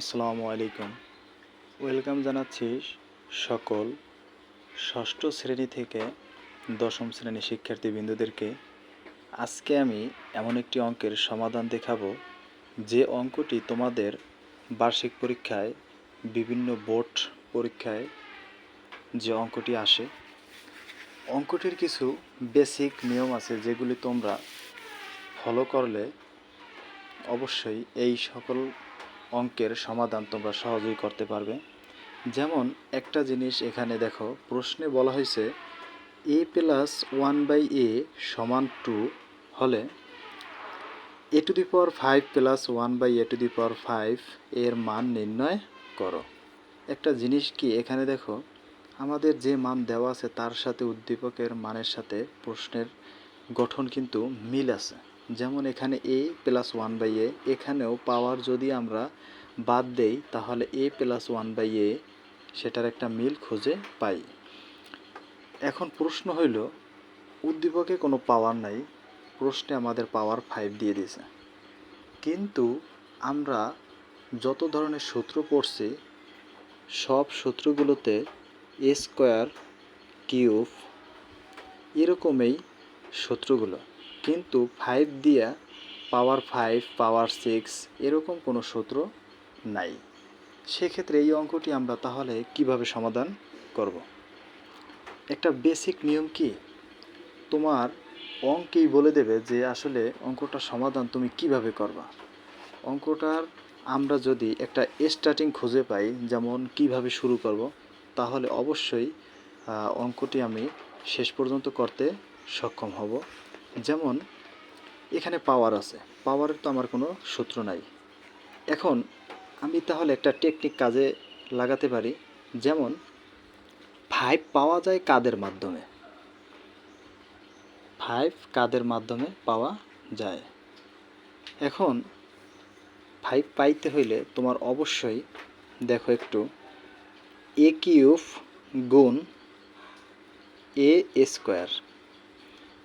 আসসালামু আলাইকুম। ওয়েলকাম জানাচ্ছি সকল ষষ্ঠ শ্রেণি থেকে দশম শ্রেণি শিক্ষার্থী বিন্দুদেরকে আজকে আমি এমন একটি অঙ্কের সমাধান দেখাবো। যে অঙ্কটি তোমাদের বার্ষিক পরীক্ষায়, বিভিন্ন বোর্ড পরীক্ষায় যে অঙ্কটি আসে, অঙ্কটির কিছু বেসিক নিয়ম আছে যেগুলি তোমরা ফলো করলে অবশ্যই এই সকল অঙ্কের সমাধান তোমরা সহজেই করতে পারবে। যেমন একটা জিনিস এখানে দেখো, প্রশ্নে বলা হয়েছে A plus one by A সমান টু হলে A to the power five plus one by A to the power five এর মান নির্ণয় করো। একটা জিনিস কি, এখানে দেখো, আমাদের যে মান দেওয়া আছে তার সাথে উদ্দীপকের মানের সাথে প্রশ্নের গঠন কিন্তু মিল আছে। যেমন এখানে A plus one by A এখানেও পাওয়ার যদি আমরা বাদ দেই, তাহলে A plus one by A সেটার একটা মিল খুঁজে পাই। এখন প্রশ্ন হইল, উদ্দীপকে কোনো পাওয়ার নাই, প্রশ্নে আমাদের পাওয়ার ফাইভ দিয়ে দিয়েছে। কিন্তু আমরা যত ধরনের সূত্র পড়ছি, সব সূত্রগুলোতে এ স্কোয়ার কিউব এরকমই সূত্রগুলো। কিন্তু ফাইভ দিয়া পাওয়ার ফাইভ পাওয়ার সিক্স এরকম কোনো সূত্র নাই। সেক্ষেত্রে এই অঙ্কটি আমরা তাহলে কীভাবে সমাধান করব? একটা বেসিক নিয়ম কি? তোমার অঙ্কেই বলে দেবে যে আসলে অঙ্কটার সমাধান তুমি কীভাবে করবা। অঙ্কটার আমরা যদি একটা স্টার্টিং খুঁজে পাই, যেমন কীভাবে শুরু করব, তাহলে অবশ্যই অঙ্কটি আমি শেষ পর্যন্ত করতে সক্ষম হব। যেমন, এখানে পাওয়ার আছে। পাওয়ারের তো আমার কোনো সূত্র নাই। এখন, আমি তাহলে একটা টেকনিক কাজে লাগাতে পারি। যেমন ফাইভ পাওয়া যায় কাদের মাধ্যমে? ফাইভ কাদের মাধ্যমে পাওয়া যায়? এখন ফাইভ পাইতে হইলে তোমার অবশ্যই, দেখো একটু এ কিউব গুণ এ স্কোয়ার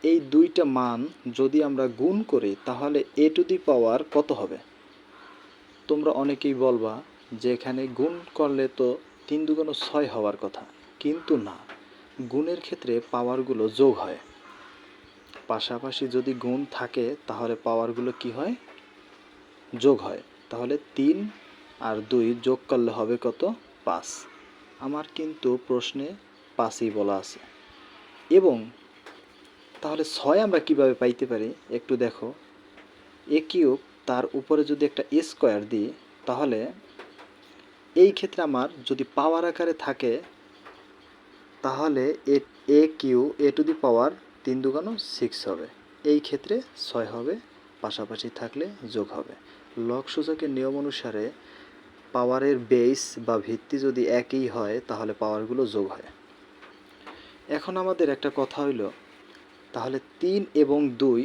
এই দুইটা মান যদি আমরা গুণ করি, তাহলে এ টু দি পাওয়ার কত হবে? তোমরা অনেকেই বলবা যে এখানে গুণ করলে তো তিন দুগুণ ছয় হওয়ার কথা। কিন্তু না, গুণের ক্ষেত্রে পাওয়ারগুলো যোগ হয়। পাশাপাশি যদি গুণ থাকে, তাহলে পাওয়ারগুলো কি হয়? যোগ হয়। তাহলে তিন আর দুই যোগ করলে হবে কত? পাঁচ। আমার কিন্তু প্রশ্নে পাঁচই বলা আছে। এবং তাহলে ছয় আমরা কীভাবে পাইতে পারি? একটু দেখো। এ কিউব তার উপরে যদি একটা স্কোয়ার দিই, তাহলে এই ক্ষেত্রে আমার যদি পাওয়ার আকারে থাকে, তাহলে এ এ কিউ, এ টু দি পাওয়ার তিন দুগানো সিক্স হবে। এই ক্ষেত্রে ছয় হবে, পাশাপাশি থাকলে যোগ হবে। লগ সূচকের নিয়ম অনুসারে পাওয়ারের বেস বা ভিত্তি যদি একই হয়, তাহলে পাওয়ারগুলো যোগ হয়। এখন আমাদের একটা কথা হইল তাহলে তিন এবং দুই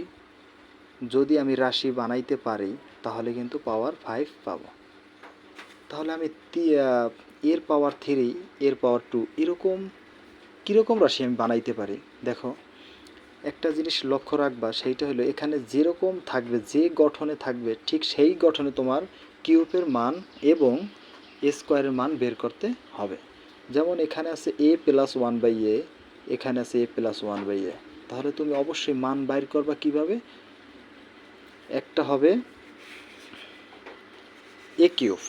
যদি আমি রাশি বানাইতে পারি, তাহলে কিন্তু পাওয়ার ফাইভ পাবো। তাহলে আমি এর পাওয়ার থ্রি এর পাওয়ার টু এরকম, কীরকম রাশি আমি বানাইতে পারি? দেখো, একটা জিনিস লক্ষ্য রাখবা, সেইটা হলো এখানে যেরকম থাকবে, যে গঠনে থাকবে, ঠিক সেই গঠনে তোমার কিউবের মান এবং এ স্কোয়ারের মান বের করতে হবে। যেমন এখানে আছে A plus one by A এখানে আছে A plus one by A তাহলে তুমি অবশ্যই মান বাইর করবা কীভাবে? একটা হবে A cube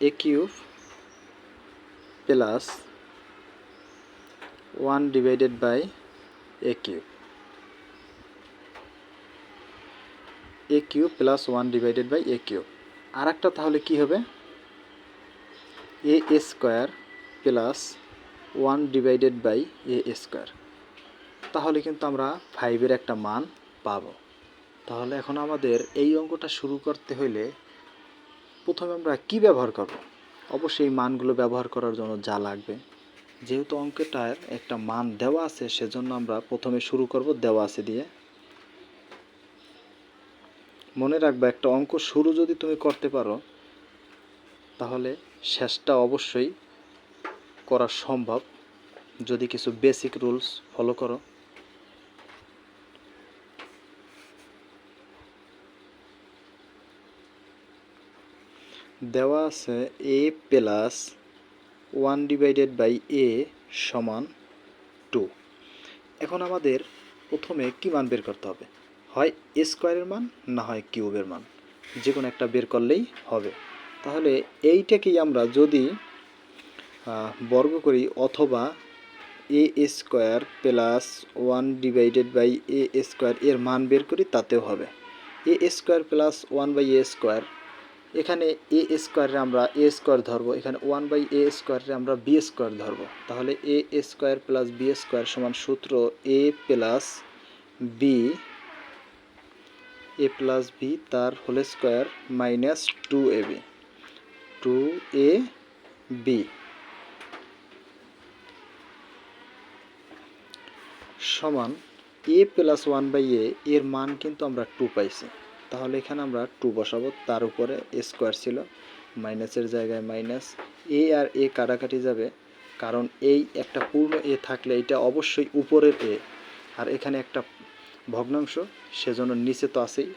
A cube plus one divided by A cube A cube plus one divided by A cube আর একটা তাহলে কি হবে? A square plus one divided by A square তাহলে কিন্তু আমরা ফাইভের একটা মান পাব। তাহলে এখন আমাদের এই অঙ্কটা শুরু করতে হইলে প্রথমে আমরা কি ব্যবহার করব? অবশ্যই মানগুলো ব্যবহার করার জন্য যা লাগবে। যেহেতু অঙ্কটার একটা মান দেওয়া আছে, সেজন্য আমরা প্রথমে শুরু করব দেওয়া আছে দিয়ে। মনে রাখবা, একটা অঙ্ক শুরু যদি তুমি করতে পারো, তাহলে শেষটা অবশ্যই করা সম্ভব, যদি কিছু বেসিক রুলস ফলো করো। দেওয়া আছে A plus one divided by A সমান টু এখন আমাদের প্রথমে কি মান বের করতে হবে? হয় এ স্কোয়ারের মান না হয় কিউবের মান। যে কোনো একটা বের করলেই হবে। তাহলে এইটাকেই আমরা যদি বর্গ করি অথবা A square plus one divided by A square এর মান বের করি তাতেও হবে। A square plus one by A square, এখানে এ স্কোয়ারে আমরা এ স্কোয়ার ধরবো, এখানে ওয়ান বাই এ স্কোয়ারে আমরা বি স্কোয়ার ধরবো। তাহলে A square plus B square সমান সূত্র A plus B, A plus B তার whole square minus two A B, two A B. সমান A plus one by A এর মান কিন্তু আমরা টু পাইছি। তাহলে এখানে আমরা টু বসাবো, তার উপরে স্কোয়ার ছিল মাইনাসের জায়গায় মাইনাস এ আর এ কাটাকাটি যাবে, কারণ এই একটা পূর্ণ এ থাকলে এটা অবশ্যই উপরের এ আর এখানে একটা ভগ্নাংশ, সেজন্য নিচে তো আছেই।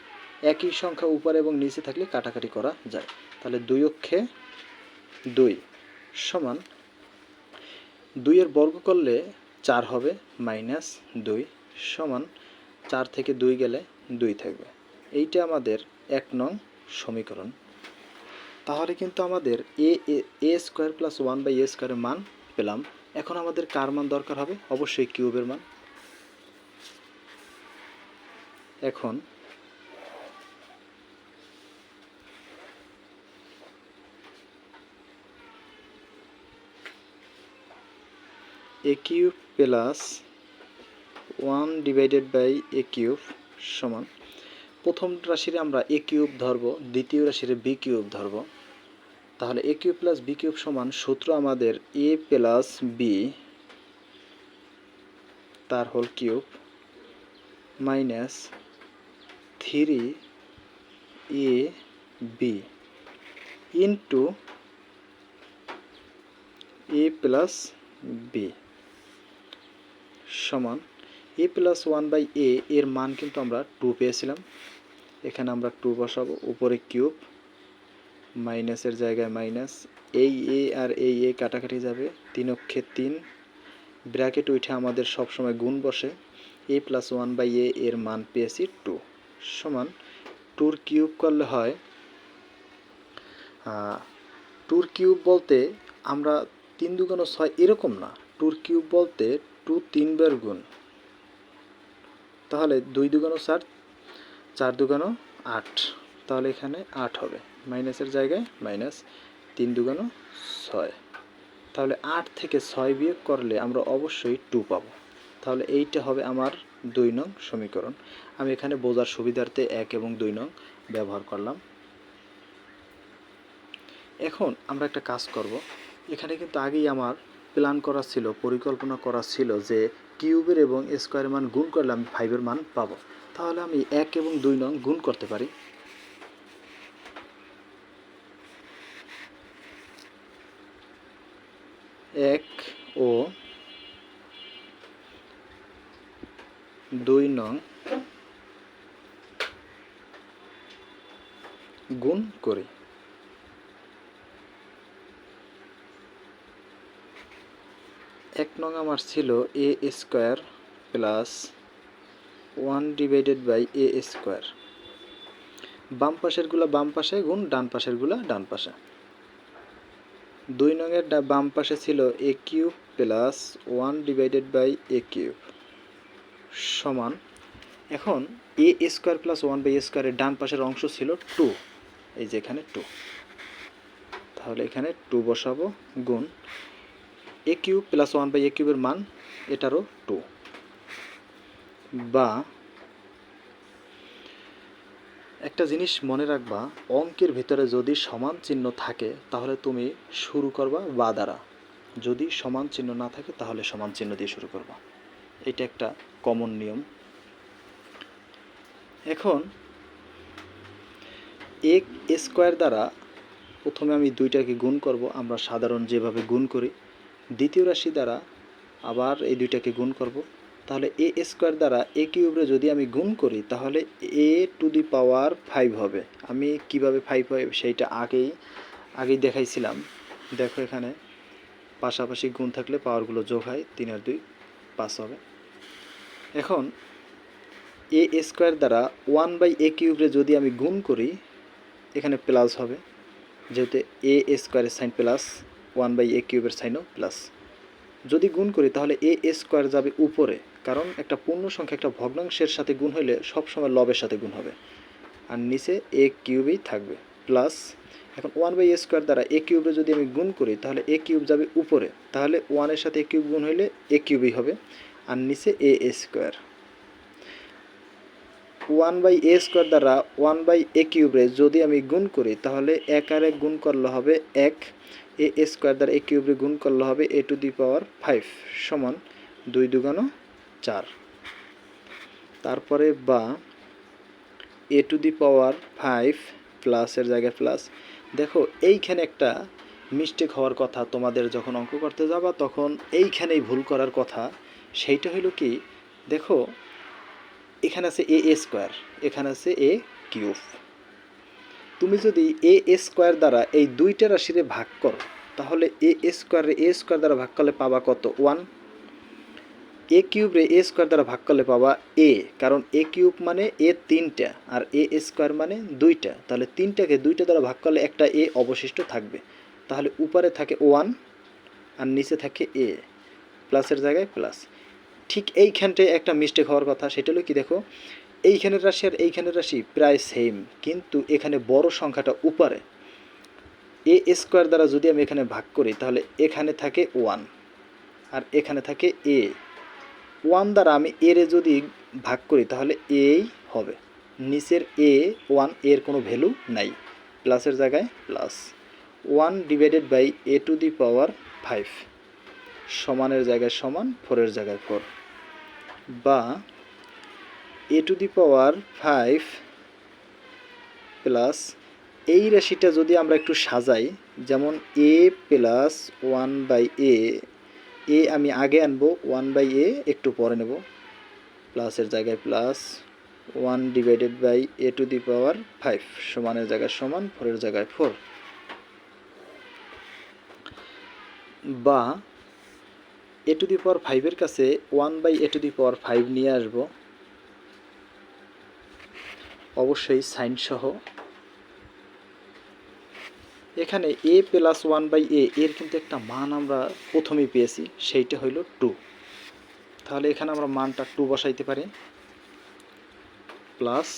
একই সংখ্যা উপরে এবং নিচে থাকলে কাটাকাটি করা যায়। তাহলে দুই অক্ষে দুই সমান দুইয়ের বর্গ করলে চার হবে মাইনাস দুই সমান চার থেকে দুই গেলে দুই থাকবে। এইটা আমাদের এক নং সমীকরণ। তাহলে কিন্তু আমাদের A A square plus one by A স্কোয়ারের মান পেলাম। এখন আমাদের কার মান দরকার হবে? অবশ্যই কিউবের মান। এখন A cube plus one divided by A cube সমান। প্রথম রাশিরে আমরা এ কিউব ধরব, দ্বিতীয় রাশিরে বি কিউব ধরব। তাহলে A cube plus B cube সমান সূত্র আমাদের এ প্লাস বি তার whole cube minus three A B into A plus B সমান A plus one by A এর মান কিন্তু আমরা টু পেয়েছিলাম। এখানে আমরা টু বসাবো, উপরে কিউব মাইনাসের জায়গায় মাইনাস এই এ আর এই এ কাটাকাটি যাবে, তিন অক্ষে তিন। ব্র্যাকেট উঠে আমাদের সবসময় গুণ বসে A plus one by A এর মান পেয়েছি টু সমান টুর কিউব করলে হয় টুর কিউব বলতে আমরা তিন দুগুণ ছয় এরকম না। টুর কিউব বলতে টু তিনবার গুণ। তাহলে দুই দুগুণ চার চার দুগুণ আট। তাহলে এখানে আট হবে। মাইনাসের জায়গায় মাইনাস তিন দুগুণ ছয়। তাহলে আট থেকে ছয় বিয়োগ করলে আমরা অবশ্যই টু পাবো। তাহলে এইটা হবে আমার দুই নং সমীকরণ। আমি এখানে বোঝার সুবিধার্থে এক এবং দুই নং ব্যবহার করলাম। এখন আমরা একটা কাজ করব। এখানে কিন্তু আগেই আমার প্ল্যান করা ছিল, পরিকল্পনা করা ছিল যে কিউবের এবং স্কোয়ারের মান গুণ করলে আমি ফাইভের মান পাবো। তাহলে আমি এক এবং দুই নং গুণ করতে পারি। এক ও দুই নং গুণ করি। এক নং আমার ছিল A square plus one divided by A square. বাম পাশেরগুলো বাম পাশে গুণ ডান পাশেরগুলো ডান পাশে। দুই নংয়ের ডা- বাম পাশে ছিল A cube plus one divided by A cube সমান। এখন A square plus one by স্কোয়ারের ডান পাশের অংশ ছিল টু, এই যে এখানে টু। তাহলে এখানে টু বসাবো গুণ A cube plus one by A কিউবের মান এটারও টু বা একটা জিনিস মনে রাখবা, অঙ্কের ভিতরে যদি সমান চিহ্ন থাকে, তাহলে তুমি শুরু করবা বা দ্বারা। যদি সমান চিহ্ন না থাকে, তাহলে সমান চিহ্ন দিয়ে শুরু করবা। এটা একটা কমন নিয়ম। এখন এক স্কোয়ার দ্বারা প্রথমে আমি দুইটাকে গুণ করব, আমরা সাধারণ যেভাবে গুণ করি। দ্বিতীয় রাশি দ্বারা আবার এই দুইটাকে গুণ করব। তাহলে এ স্কোয়ার দ্বারা এ কিউবরে যদি আমি গুণ করি, তাহলে এ টু দি পাওয়ার ফাইভ হবে। আমি কীভাবে ফাইভ হয় সেইটা আগেই আগেই দেখাইছিলাম। দেখো এখানে পাশাপাশি গুণ থাকলে পাওয়ারগুলো যোগ হয়, তিন আর দুই পাঁচ হবে। এখন এ স্কোয়ার দ্বারা ওয়ান বাই এ কিউবরে যদি আমি গুণ করি, এখানে প্লাস হবে। যেহেতু এ স্কোয়ারের sign plus one by A কিউবের সাইনও প্লাস। যদি গুণ করি, তাহলে এ এ স্কোয়ার যাবে উপরে, কারণ একটা পূর্ণ সংখ্যা একটা ভগ্নাংশের সাথে গুণ হইলে সবসময় লবের সাথে গুণ হবে। আর নিচে এ কিউবেই থাকবে। প্লাস, এখন ওয়ান বাই এ স্কোয়ার দ্বারা এ কিউবে যদি আমি গুণ করি, তাহলে এ কিউব যাবে উপরে, তাহলে ওয়ানের সাথে এ কিউব গুণ হইলে এ কিউবই হবে। আর নিচে a a square. One by a square দ্বারা ওয়ান বাই এ কিউবে যদি আমি গুণ করি, তাহলে এক আর এক গুণ করলে হবে এক। এ স্কোয়ার দ্বারা এ কিউবে গুণ করলে হবে এ টু দি পাওয়ার ফাইভ সমান দুই দুগানো চার। তারপরে বা এ টু দি পাওয়ার ফাইভ প্লাসের জায়গায় প্লাস। দেখো, এইখানে একটা মিস্টেক হওয়ার কথা তোমাদের যখন অঙ্ক করতে যাবা, তখন এইখানেই ভুল করার কথা। সেইটা হলো কি, দেখো, এখানে আছে এ স্কোয়ার, এখানে আছে এ কিউব। তুমি যদি এ স্কোয়ার দ্বারা এই দুইটা রাশিরে ভাগ করো, তাহলে এ স্কোয়ারে এ স্কোয়ার দ্বারা ভাগ করলে পাবা কত? ওয়ান। এ কিউবরে এ স্কোয়ার দ্বারা ভাগ করলে পাবা এ, কারণ এ কিউব মানে এ তিনটা আর এ স্কোয়ার মানে দুইটা। তাহলে তিনটাকে দুইটা দ্বারা ভাগ করলে একটা এ অবশিষ্ট থাকবে। তাহলে উপরে থাকে ওয়ান আর নিচে থাকে এ, প্লাসের জায়গায় প্লাস। ঠিক এইখানটায় একটা মিস্টেক হওয়ার কথা, সেটা হলো কি দেখো এইখানের রাশি আর এইখানের রাশি প্রায় সেম কিন্তু এখানে বড় সংখ্যাটা উপরে। এ স্কোয়ার দ্বারা যদি আমি এখানে ভাগ করি, তাহলে এখানে থাকে ওয়ান আর এখানে থাকে এ ওয়ান দ্বারা আমি এর যদি ভাগ করি, তাহলে এই হবে। নিচের এ ওয়ানের কোনো ভ্যালু নাই। প্লাসের জায়গায় plus one divided by a to the power five সমানের জায়গায় সমান ফোরের জায়গায় ফোর বা a to the power five plus এই রাশিটা যদি আমরা একটু সাজাই, যেমন a plus one by a a আমি আগে আনব, ওয়ান বাই এ একটু পরে নেব, প্লাসের জায়গায় plus one divided by a to the power five, সমানের জায়গায় সমান, ফোরের জায়গায় ফোর। বা এ টু দি পাওয়ার ফাইভের কাছে one by a to the power five নিয়ে আসব অবশ্যই সাইন সহ। এখানে a plus one by a এর কিন্তু একটা মান আমরা প্রথমেই পেয়েছি, সেইটা হইল টু তাহলে এখানে আমরা মানটা টু বসাইতে পারি। প্লাস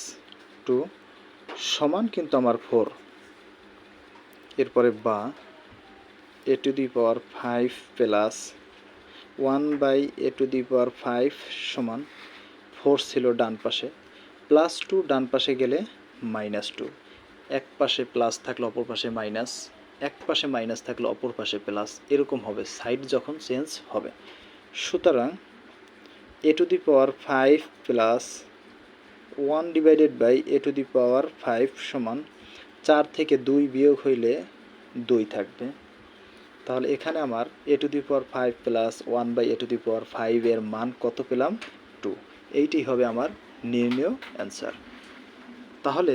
টু সমান কিন্তু আমার ফোর এরপরে বা a to the power five plus one by a to the power five সমান। ফোর ছিল ডান পাশে। প্লাস টু ডান পাশে গেলে মাইনাস টু। এক পাশে প্লাস থাকলে অপর পাশে মাইনাস, এক পাশে মাইনাস থাকলে অপর পাশে প্লাস, এরকম হবে, সাইড যখন চেঞ্জ হবে। সুতরাং a to the power five plus one divided by a to the power five সমান চার থেকে দুই বিয়োগ হইলে দুই থাকবে। তাহলে এখানে আমার a to the power five plus one by a to the power five এর মান কত পেলাম? টু। এইটি হবে আমার নির্ণয় অ্যান্সার তাহলে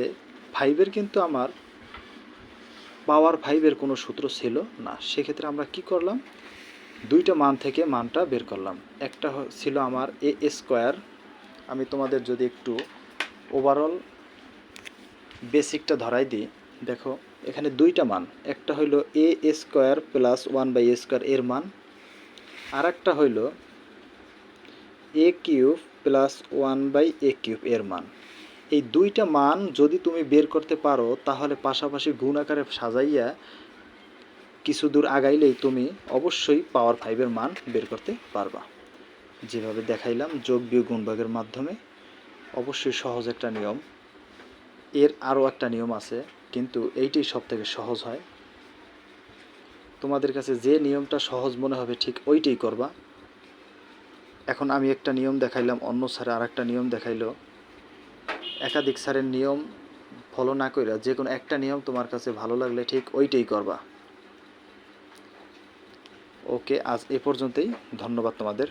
ফাইভের কিন্তু আমার পাওয়ার ফাইভের কোনো সূত্র ছিল না। সেক্ষেত্রে আমরা কি করলাম? দুইটা মান থেকে মানটা বের করলাম। একটা ছিল আমার এ স্কোয়ার আমি তোমাদের যদি একটু ওভারঅল বেসিকটা ধরাই দিই, দেখো, এখানে দুইটা মান। একটা হইল a square plus one by square এর মান। আর একটা হইল a cube plus one by a cube এর মান। এই দুইটা মান যদি তুমি বের করতে পারো, তাহলে পাশাপাশি গুণ আকারে সাজাইয়া কিছু দূর আগাইলেই তুমি অবশ্যই পাওয়ার ফাইভের মান বের করতে পারবা। যেভাবে দেখাইলাম যোগ বিয়োগ গুণভাগের মাধ্যমে, অবশ্যই সহজ একটা নিয়ম। এর আরও একটা নিয়ম আছে, কিন্তু এইটাই সব থেকে সহজ হয়। তোমাদের কাছে যে নিয়মটা সহজ মনে হবে ঠিক ওইটাই করবা। এখন আমি একটা নিয়ম দেখাইলাম, অন্য স্যারে আর একটা নিয়ম দেখাইলো। একাধিক স্যারের নিয়ম ফলো না কইরা যে কোনো একটা নিয়ম তোমার কাছে ভালো লাগলে ঠিক ওইটাই করবা। ওকে, আজ এ পর্যন্তই। ধন্যবাদ তোমাদের।